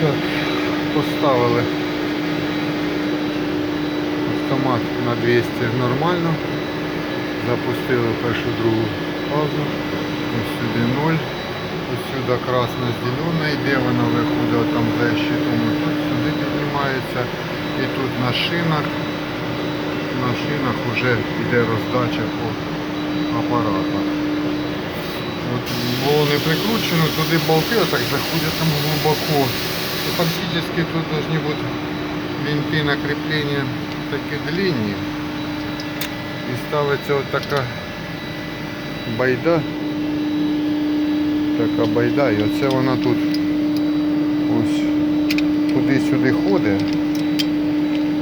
Так, поставили автомат на 200 нормально. Запустили першу другу фазу. Ось сюди 0. Ось сюди красно-зелена йде, вона виходить там за щитом. Тут сюди піднімається. І тут на шинах. На шинах вже йде роздача по апаратах. От було не прикручено, туди болти отак заходять там глибоко И фактически тут должны быть винты на крепление такі длинні. І ставиться от така байда. Така байда. І оце вона тут ось туди-сюди ходить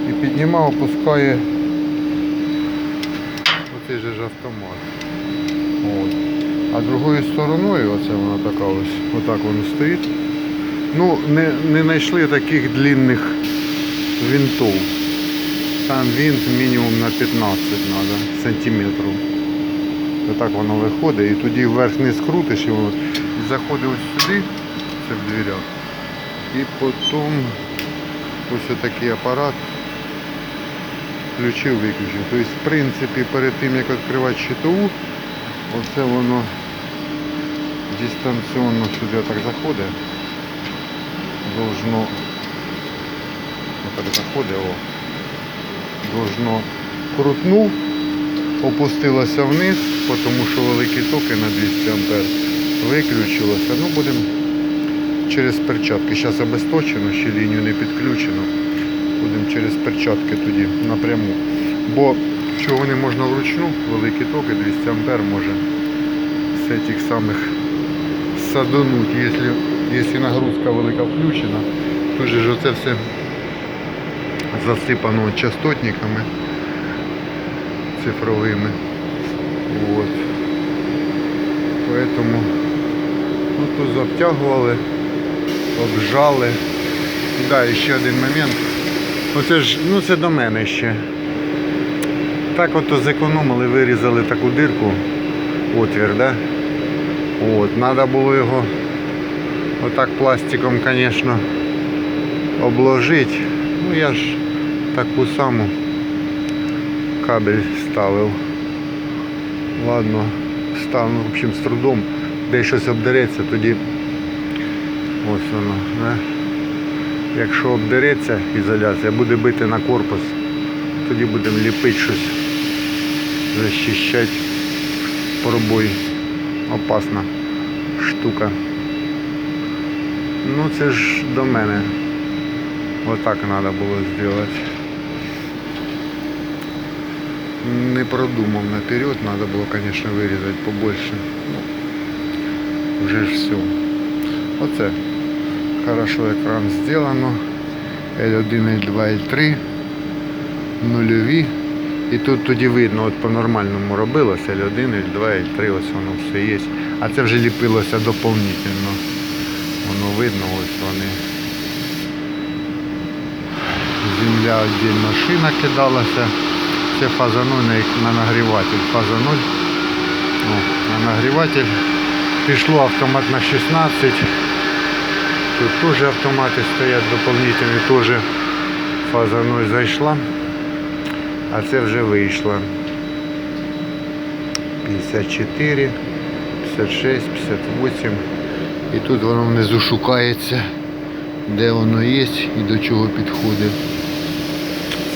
і піднімає, опускає оцей же ж автомат. От. А другою стороною, оце вона така ось, отак воно стоїть. Ну, не, не знайшли таких длинних винтов. Там винт мінімум на 15 треба сантиметрів. Отак воно виходить і тоді вверх не скрутиш воно і заходить ось сюди, це в дверях. І потім ось такий апарат включив, виключив. Тобто, в принципі, перед тим як відкривати щитову, оце воно дистанційно сюди так заходить должно отак заходить, о, должно крутнув, опустилося вниз, тому що великі токи на 200 ампер виключилося. Ну, будемо через перчатки. Зараз обесточено, ще лінію не підключено. Будемо через перчатки тоді напряму. Бо чого не можна вручну, великі токи, 200 ампер може з цих самих садануть, якщо, якщо нагрузка велика включена, то же ж оце все засипано частотниками цифровими. Вот. Поэтому ну, тут завтягували, обжали. Да, і ще один момент. Оце ж, ну це до мене ще. Так от зекономили, вирізали таку дирку, отвір, да? От, треба було його отак пластиком, звісно, обложити. Ну я ж таку саму кабель ставив. Ладно, ставлю, в общем, з трудом. Де щось обдереться, тоді ось воно. Да? Якщо обдереться ізоляція, буде бити на корпус, тоді будемо ліпити щось, захищати пробой опасна штука. Ну це ж до мене. Отак треба було зробити. Не продумав наперед, треба було, звісно, вирізати побольше. Ну, вже ж все. Оце. Хорошо екран зроблено. L1, L2, L3. Нульові. І тут тоді видно, от по-нормальному робилося L1, L2, L3, ось воно все є. А це вже ліпилося доповнительно. Воно видно, ось вони. Земля віддільно шина кидалася. Це фаза 0 на, на нагріватель. Фаза 0. О, на нагріватель. Пішло автомат на 16. Тут теж автомати стоять доповнительні, теж фаза 0 зайшла. А це вже вийшло. 54, 56, 58. І тут воно внизу шукається, де воно є і до чого підходить.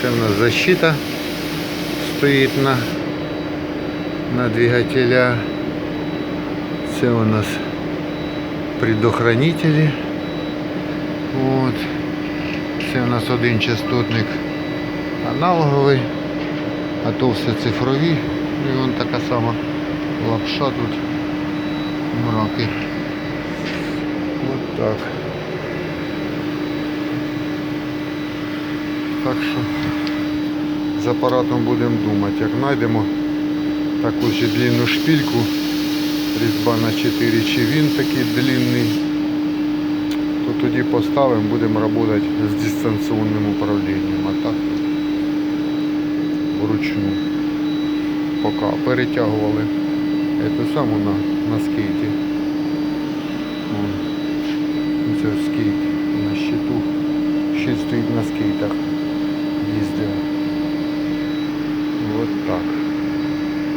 Це в нас защита стоїть на, на двигателя. Це у нас предохранителі. От. Це у нас один частотник аналоговий, а то все цифрові. І вон така сама лапша тут мраки. От так. Так що з апаратом будемо думати. Як знайдемо таку ще длинну шпильку, різьба на 4 чи він такий длинний, то тоді поставимо, будемо працювати з дистанційним управлінням. А так вручну. Поки перетягували эту саму на, на скейті. Дивіться, скейт на щиту. Щит стоїть на скейтах.